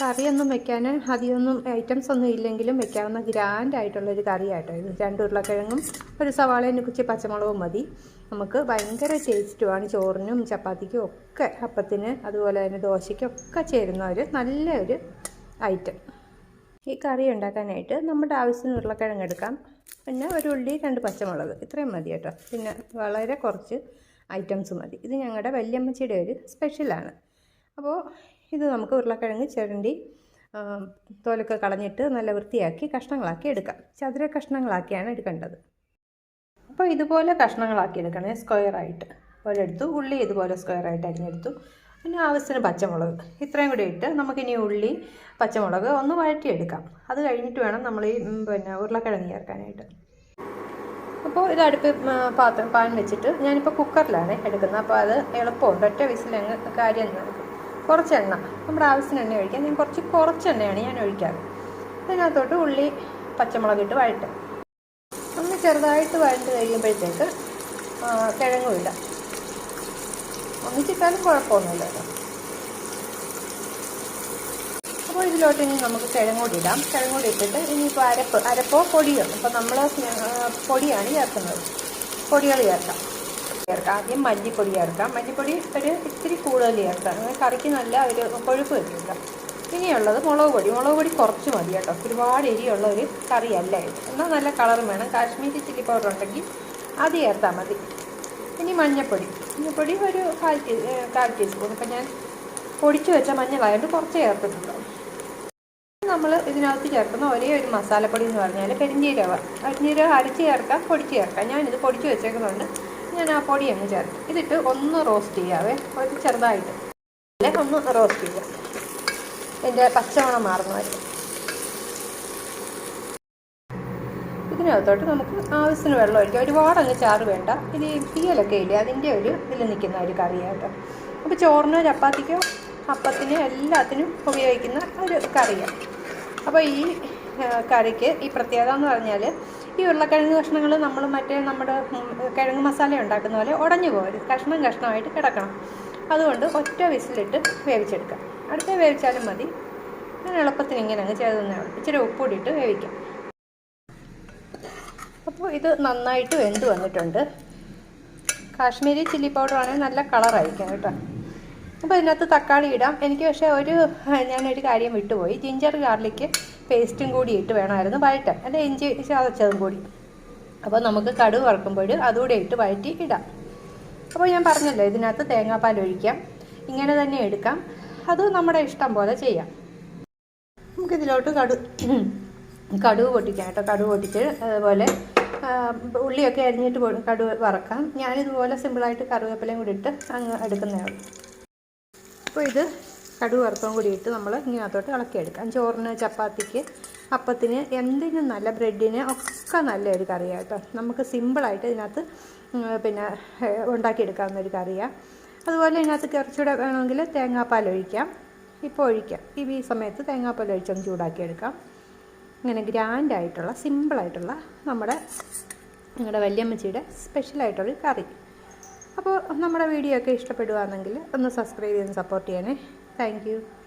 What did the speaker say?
കറിയൊന്നും വെക്കാൻ അധികമൊന്നും ഐറ്റംസ് ഒന്നും ഇല്ലെങ്കിലും വെക്കാവുന്ന ഗ്രാൻഡ് ആയിട്ടുള്ളൊരു കറിയാട്ടോ ഇത്. രണ്ട് ഉരുളക്കിഴങ്ങും ഒരു സവാളയും കുച്ചി പച്ചമുളകും മതി. നമുക്ക് ഭയങ്കര ടേസ്റ്റുമാണ് ചോറിനും ചപ്പാത്തിക്കും ഒക്കെ അപ്പത്തിന് അതുപോലെ തന്നെ ദോശയ്ക്കും ഒക്കെ ചേരുന്ന ഒരു നല്ല ഒരു ഐറ്റം ഈ കറി ഉണ്ടാക്കാനായിട്ട് നമ്മുടെ ആവശ്യത്തിന് ഉരുളക്കിഴങ്ങ് എടുക്കാം. പിന്നെ ഒരു ഉള്ളി രണ്ട് പച്ചമുളക്. ഇത്രയും മതി കേട്ടോ. പിന്നെ വളരെ കുറച്ച് ഐറ്റംസ് മതി. ഇത് ഞങ്ങളുടെ വല്യമ്മച്ചിയുടെ ഒരു സ്പെഷ്യലാണ് അപ്പോൾ ഇത് നമുക്ക് ഉരുളക്കിഴങ്ങ് ചിരണ്ടി തോലൊക്കെ കളഞ്ഞിട്ട് നല്ല വൃത്തിയാക്കി കഷ്ണങ്ങളാക്കി എടുക്കാം. ചതുര കഷ്ണങ്ങളാക്കിയാണ് എടുക്കേണ്ടത്. അപ്പോൾ ഇതുപോലെ കഷ്ണങ്ങളാക്കി എടുക്കണേ. സ്ക്വയറായിട്ട് ഒരെടുത്തു ഉള്ളി ഇതുപോലെ സ്ക്വയറായിട്ട് അരിഞ്ഞെടുത്തു. പിന്നെ ആവശ്യത്തിന് പച്ചമുളക്. ഇത്രയും കൂടി ഇട്ട് നമുക്കിനി ഉള്ളി പച്ചമുളക് ഒന്ന് വഴറ്റിയെടുക്കാം. അത് കഴിഞ്ഞിട്ട് വേണം നമ്മൾ ഈ പിന്നെ ഉരുളക്കിഴങ്ങ് ചേർക്കാനായിട്ട്. അപ്പോൾ ഇത് അടുപ്പ് പാത്രം പാൻ വെച്ചിട്ട് ഞാനിപ്പോൾ കുക്കറിലാണ് എടുക്കുന്നത്. അപ്പോൾ അത് എളുപ്പമുണ്ട്. ഒറ്റ വിസിലങ്ങ് കാര്യം നടക്കും കുറച്ച് എണ്ണ. നമ്മുടെ ആവശ്യത്തിന് എണ്ണ ഒഴിക്കാം. ഞാൻ കുറച്ച് കുറച്ച് എണ്ണയാണ് ഞാൻ ഒഴിക്കാറ്. അതിനകത്തോട്ട് ഉള്ളി പച്ചമുളക് ഇട്ട് വഴട്ടും ഒന്ന് ചെറുതായിട്ട് വഴണ്ട് കഴിയുമ്പോഴത്തേക്ക് കിഴങ്ങും ഇടാം ഒന്നിച്ചിട്ടാലും കുഴപ്പമൊന്നുമില്ല കേട്ടോ. അപ്പോൾ ഇതിലോട്ട് ഇനി നമുക്ക് കിഴങ്ങൂടി ഇടാം. കിഴങ്ങൂടി ഇട്ടിട്ട് ഇനിയിപ്പോൾ അരപ്പ് അരപ്പോ പൊടിയോ. അപ്പോൾ നമ്മൾ പൊടിയാണ് ചേർക്കുന്നത്. പൊടികൾ ചേർക്കാം. ചേർക്കാം. ആദ്യം മല്ലിപ്പൊടി ചേർക്കാം. മല്ലിപ്പൊടി ഒരു ഇത്തിരി കൂടുതൽ ചേർക്കാം. കറിക്ക് നല്ല ഒരു കൊഴുപ്പ് കിട്ടില്ല ഇനിയുള്ളത് മുളക് പൊടി. മുളക് പൊടി കുറച്ച് മതി കേട്ടോ. ഒരുപാട് എരിയുള്ള ഒരു കറിയല്ല എന്നാൽ നല്ല കളറും വേണം. കാശ്മീരി ചില്ലി പൗഡർ ഉണ്ടെങ്കിൽ അത് ചേർത്താൽ മതി. ഇനി മഞ്ഞൾപ്പൊടി മഞ്ഞൾപ്പൊടി ഒരു കാൽ ടീ കാൽ ടീസ്പൂൺ. ഇപ്പം ഞാൻ പൊടിച്ച് വെച്ച മഞ്ഞളായതുകൊണ്ട് കുറച്ച് ചേർത്തിട്ടുണ്ടാവും നമ്മൾ ഇതിനകത്ത് ചേർക്കുന്ന ഒരേ ഒരു മസാലപ്പൊടി എന്ന് പറഞ്ഞാൽ പെരിഞ്ചീരക പെരിഞ്ചീരകം അരച്ച് ചേർക്കാം. പൊടിച്ച് ചേർക്കാം. ഞാനിത് പൊടിച്ച് വെച്ചേക്കുന്നതുകൊണ്ട് ഞാൻ ആ പൊടി അങ്ങ് ചേർത്ത്. ഇതിട്ട് ഒന്ന് റോസ്റ്റ് ചെയ്യാവേ. ഒരു ചെറുതായിട്ട്. അല്ലെ? ഒന്ന് റോസ്റ്റ് ചെയ്യാം. എന്റെ പച്ചമണം മാറുന്ന വരെ. ഇതിനകത്തോട്ട് നമുക്ക് ആവശ്യത്തിന് വെള്ളം ഒഴിക്കാം. ഒരുപാട് അങ്ങ് ചാറ് വേണ്ട. ഇത് തീയലൊക്കെ ഇല്ലേ? അതിന്റെ ഒരു ഇതിൽ നിൽക്കുന്ന ഒരു കറിയാട്ടോ. അപ്പോൾ ചോറിനോ ചപ്പാത്തിക്കോ അപ്പത്തിനോ എല്ലാത്തിനും ഉപയോഗിക്കുന്ന ഒരു കറിയാണ് അപ്പോൾ ഈ കറിക്ക് ഈ പ്രത്യേകത എന്ന് പറഞ്ഞാൽ ഈ ഉരുളക്കിഴങ്ങ് കഷ്ണങ്ങൾ നമ്മൾ മറ്റേ നമ്മുടെ കിഴങ്ങ് മസാല ഉണ്ടാക്കുന്ന പോലെ ഉടഞ്ഞു പോകരുത്. കഷ്ണം കഷ്ണമായിട്ട് കിടക്കണം. അതുകൊണ്ട് ഒറ്റ വിസിലിട്ട് വേവിച്ചെടുക്കാം അടുത്ത വേവിച്ചാലും മതി. ഞാൻ എളുപ്പത്തിന് ഇങ്ങനെ അങ്ങ് ചെയ്തതന്നേ ഉള്ളൂ. ഇച്ചിരി ഉപ്പൂടിയിട്ട് വേവിക്കാം. അപ്പോൾ ഇത് നന്നായിട്ട് വെന്ത് വന്നിട്ടുണ്ട്. കാശ്മീരി ചില്ലി പൗഡർ ആണെങ്കിൽ നല്ല കളറായിരിക്കും കേട്ടോ. അപ്പോൾ ഇതിനകത്ത് തക്കാളി ഇടാം. എനിക്ക് പക്ഷേ ഒരു ഞാനൊരു കാര്യം വിട്ടുപോയി. ജിഞ്ചർ ഗാർലിക്ക് പേസ്റ്റും കൂടി ഇട്ട് വേണമായിരുന്നു വഴറ്റാൻ. അല്ലെ ഇഞ്ചി ചതച്ചതും കൂടി. അപ്പോൾ നമുക്ക് കടുക് വറക്കുമ്പോൾ അതുകൂടെ ഇട്ട് വഴറ്റി ഇടാം. അപ്പോൾ ഞാൻ പറഞ്ഞല്ലോ ഇതിനകത്ത് തേങ്ങാപ്പാൽ ഒഴിക്കാം. ഇങ്ങനെ തന്നെ എടുക്കാം. അത് നമ്മുടെ ഇഷ്ടം പോലെ ചെയ്യാം. നമുക്കിതിലോട്ട് കടു കടുവ് പൊട്ടിക്കാം കേട്ടോ. കടുവ് പൊട്ടിച്ച് അതുപോലെ ഉള്ളിയൊക്കെ അരിഞ്ഞിട്ട് കടുവ് വറക്കാം. ഞാനിതുപോലെ സിമ്പിളായിട്ട് കറിവേപ്പിലയും കൂടി ഇട്ട് അങ്ങ് എടുക്കുന്നതാണ് അപ്പോൾ ഇത് കടുവ് വറുത്തവും കൂടി ഇട്ട് നമ്മൾ ഇങ്ങനകത്തോട്ട് ഇളക്കിയെടുക്കാം. ചോറിന് ചപ്പാത്തിക്ക് അപ്പത്തിന് എന്തിനും നല്ല ബ്രെഡിന് ഒക്കെ നല്ലൊരു കറിയാണ് കേട്ടോ. നമുക്ക് സിമ്പിളായിട്ട് ഇതിനകത്ത് പിന്നെ ഉണ്ടാക്കിയെടുക്കാവുന്ന ഒരു കറിയാണ് അതുപോലെ ഇതിനകത്ത് കുറച്ചുകൂടെ വേണമെങ്കിൽ തേങ്ങാപ്പാൽ ഒഴിക്കാം. ഇപ്പോൾ ഒഴിക്കാം. ഈ സമയത്ത് തേങ്ങാപ്പാൽ ഒഴിച്ചൊന്ന് ചൂടാക്കിയെടുക്കാം. ഇങ്ങനെ ഗ്രാൻഡായിട്ടുള്ള സിമ്പിളായിട്ടുള്ള നമ്മുടെ ഞങ്ങളുടെ വല്യമ്മച്ചിയുടെ സ്പെഷ്യലായിട്ടുള്ളൊരു കറി. അപ്പോൾ നമ്മുടെ വീഡിയോ ഒക്കെ ഇഷ്ടപ്പെടുകയാണെങ്കിൽ ഒന്ന് സബ്സ്ക്രൈബ് ചെയ്ത് സപ്പോർട്ട് ചെയ്യണേ Thank you.